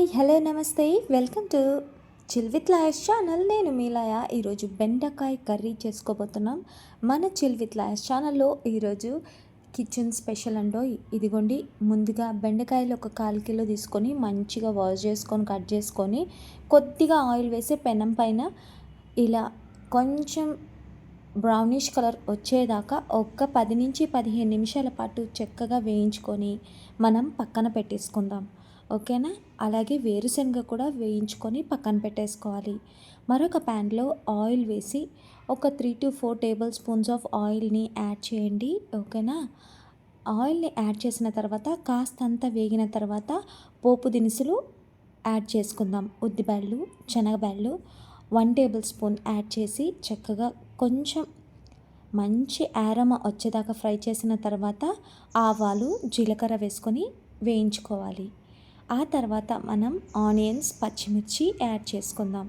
Hi hello నమస్తే. Welcome to chill with Laya's channel. నేను మీలాయ ఈరోజు బెండకాయ కర్రీ చేసుకోబోతున్నాం. మన చిల్ విత్ లాయస్ ఛానల్లో ఈరోజు కిచెన్ స్పెషల్ అండో ఇదిగోండి. ముందుగా బెండకాయలు ఒక కాలు కిలో తీసుకొని మంచిగా వాష్ చేసుకొని కట్ చేసుకొని కొద్దిగా ఆయిల్ వేసి పెనం పైన ఇలా కొంచెం బ్రౌనిష్ కలర్ వచ్చేదాకా ఒక్క పది నుంచి పదిహేను నిమిషాల పాటు చక్కగా వేయించుకొని మనం పక్కన పెట్టేసుకుందాం. ఓకేనా? అలాగే వేరుశనగ కూడా వేయించుకొని పక్కన పెట్టేసుకోవాలి. మరొక ప్యాన్లో ఆయిల్ వేసి ఒక three to four tablespoons of ఆయిల్ని యాడ్ చేయండి. ఓకేనా? ఆయిల్ని యాడ్ చేసిన తర్వాత కాస్తంత వేగిన తర్వాత పోపు దినుసులు యాడ్ చేసుకుందాం. ఉద్దిబళ్ళు శనగబళ్ళు వన్ టేబుల్ స్పూన్ యాడ్ చేసి చక్కగా కొంచెం మంచి ఆరమ వచ్చేదాకా ఫ్రై చేసిన తర్వాత ఆవాలు జీలకర్ర వేసుకొని వేయించుకోవాలి. ఆ తర్వాత మనం ఆనియన్స్ పచ్చిమిర్చి యాడ్ చేసుకుందాం.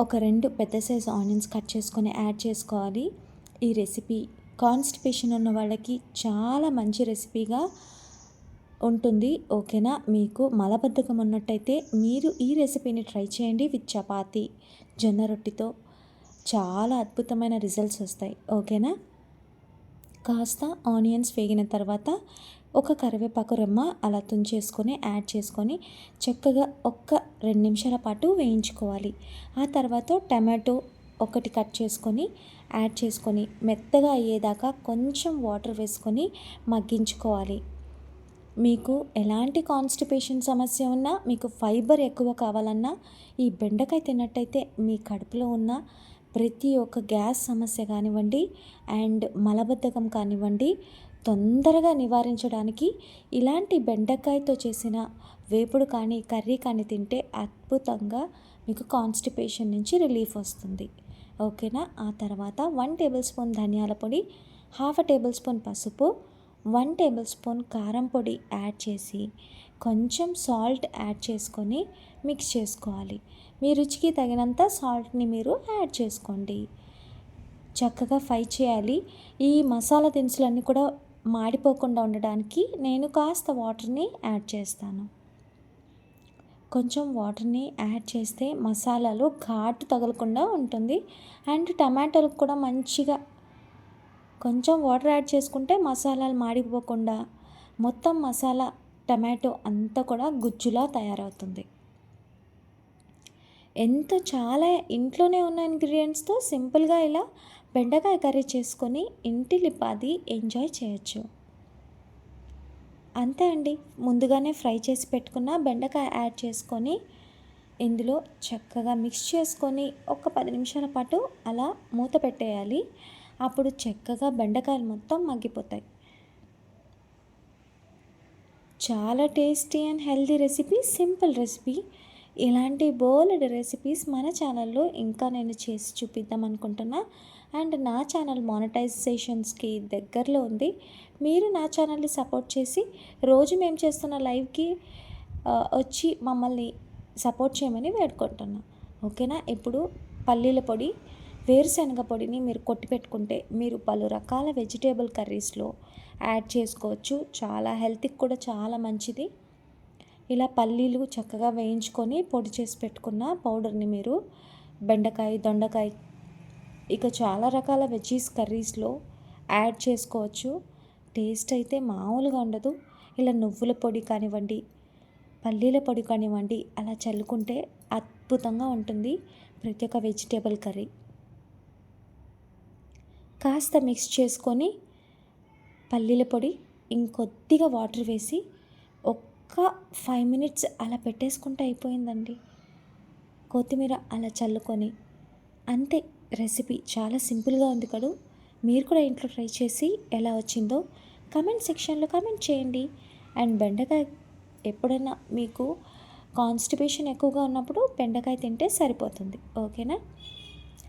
ఒక రెండు పెద్ద సైజు ఆనియన్స్ కట్ చేసుకొని యాడ్ చేసుకోవాలి. ఈ రెసిపీ కాన్స్టిపేషన్ ఉన్న వాళ్ళకి చాలా మంచి రెసిపీగా ఉంటుంది. ఓకేనా? మీకు మలబద్ధకం ఉన్నట్టయితే మీరు ఈ రెసిపీని ట్రై చేయండి విత్ చపాతి జొన్న రొట్టితో. చాలా అద్భుతమైన రిజల్ట్స్ వస్తాయి. ఓకేనా? కాస్త ఆనియన్స్ వేగిన తర్వాత ఒక కరివేపాకు రెమ్మ అలా తుంచేసుకొని యాడ్ చేసుకొని చక్కగా ఒక్క రెండు నిమిషాల పాటు వేయించుకోవాలి. ఆ తర్వాత టమాటో ఒకటి కట్ చేసుకొని యాడ్ చేసుకొని మెత్తగా అయ్యేదాకా కొంచెం వాటర్ వేసుకొని మగ్గించుకోవాలి. మీకు ఎలాంటి కాన్స్టిపేషన్ సమస్య ఉన్నా మీకు ఫైబర్ ఎక్కువ కావాలన్నా ఈ బెండకాయ తిన్నట్టయితే మీ కడుపులో ఉన్న ప్రతి ఒక్క గ్యాస్ సమస్య కానివ్వండి అండ్ మలబద్ధకం కానివ్వండి తొందరగా నివారించడానికి ఇలాంటి బెండకాయతో చేసిన వేపుడు కానీ కర్రీ కానీ తింటే అద్భుతంగా మీకు కాన్స్టిపేషన్ నుంచి రిలీఫ్ వస్తుంది. ఓకేనా? ఆ తర్వాత వన్ టేబుల్ స్పూన్ ధనియాల పొడి హాఫ్ టేబుల్ స్పూన్ పసుపు వన్ టేబుల్ స్పూన్ కారం పొడి యాడ్ చేసి కొంచెం సాల్ట్ యాడ్ చేసుకొని మిక్స్ చేసుకోవాలి. మీ రుచికి తగినంత సాల్ట్ని మీరు యాడ్ చేసుకోండి. చక్కగా ఫ్రై చేయాలి. ఈ మసాలా దినుసులన్నీ కూడా మాడిపోకుండా ఉండడానికి నేను కాస్త వాటర్ని యాడ్ చేస్తాను. కొంచెం వాటర్ని యాడ్ చేస్తే మసాలాలు ఘాటు తగలకుండా ఉంటుంది. అండ్ టమాటాలకు కూడా మంచిగా కొంచెం వాటర్ యాడ్ చేసుకుంటే మసాలాలు మాడిపోకుండా మొత్తం మసాలా టమాటో అంతా కూడా గుజ్జులా తయారవుతుంది. ఎంతో చాలా ఇంట్లోనే ఉన్న ఇంగ్రీడియంట్స్తో సింపుల్గా ఇలా బెండకాయ కర్రీ చేసుకొని ఇంటి లిపాది ఎంజాయ్ చేయొచ్చు. అంతే అండి. ముందుగానే ఫ్రై చేసి పెట్టుకున్న బెండకాయ యాడ్ చేసుకొని ఇందులో చక్కగా మిక్స్ చేసుకొని ఒక పది నిమిషాల పాటు అలా మూత పెట్టేయాలి. అప్పుడు చక్కగా బెండకాయలు మొత్తం మగ్గిపోతాయి. చాలా tasty and healthy recipe simple recipe. ఇలాంటి బోలెడ్ రెసిపీస్ మన ఛానల్లో ఇంకా నేను చేసి చూపిద్దాం అనుకుంటున్నా. అండ్ నా ఛానల్ మానిటైజేషన్స్కి దగ్గరలో ఉంది. మీరు నా ఛానల్ని సపోర్ట్ చేసి రోజు మేము చేస్తున్న లైవ్కి వచ్చి మమ్మల్ని సపోర్ట్ చేయమని వేడుకుంటున్నా. ఓకేనా? ఇప్పుడు పల్లీల పొడి వేరుశనగ పొడిని మీరు కొట్టి పెట్టుకుంటే మీరు పలు రకాల వెజిటేబుల్ కర్రీస్లో యాడ్ చేసుకోవచ్చు. చాలా హెల్త్కి కూడా చాలా మంచిది. ఇలా పల్లీలు చక్కగా వేయించుకొని పొడి చేసి పెట్టుకున్న పౌడర్ని మీరు బెండకాయ దొండకాయ ఇక చాలా రకాల వెజ్జీస్ కర్రీస్లో యాడ్ చేసుకోవచ్చు. టేస్ట్ అయితే మామూలుగా ఉండదు. ఇలా నువ్వుల పొడి కానివ్వండి పల్లీల పొడి కానివ్వండి అలా చల్లుకుంటే అద్భుతంగా ఉంటుంది ప్రతి ఒక్క వెజిటేబుల్ కర్రీ. కాస్త మిక్స్ చేసుకొని పల్లీల పొడి ఇంకొద్దిగా వాటర్ వేసి ఒక్క ఫైవ్ మినిట్స్ అలా పెట్టేసుకుంటే అయిపోయిందండి. కొత్తిమీర అలా చల్లుకొని అంతే. రెసిపీ చాలా సింపుల్గా ఉంది కదూ? మీరు కూడా ఇంట్లో ట్రై చేసి ఎలా వచ్చిందో కమెంట్ సెక్షన్లో కమెంట్ చేయండి. అండ్ బెండకాయ ఎప్పుడైనా మీకు కాన్స్టిపేషన్ ఎక్కువగా ఉన్నప్పుడు బెండకాయ తింటే సరిపోతుంది. ఓకేనా?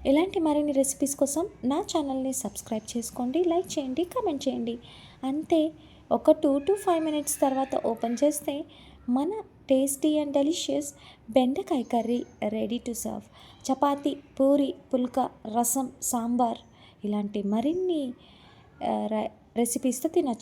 ఇలాంటి మరిన్ని రెసిపీస్ కోసం నా ఛానల్ని సబ్స్క్రైబ్ చేసుకోండి లైక్ చేయండి కమెంట్ చేయండి. అంతే ఒక టూ టు ఫైవ్ మినిట్స్ తర్వాత ఓపెన్ చేస్తే మన టేస్టీ అండ్ డెలిషియస్ బెండకాయ curry ready to serve. Chapati puri phulka rasam sambar ఇలాంటి మరిన్ని రెసిపీస్తో తినచ్చు.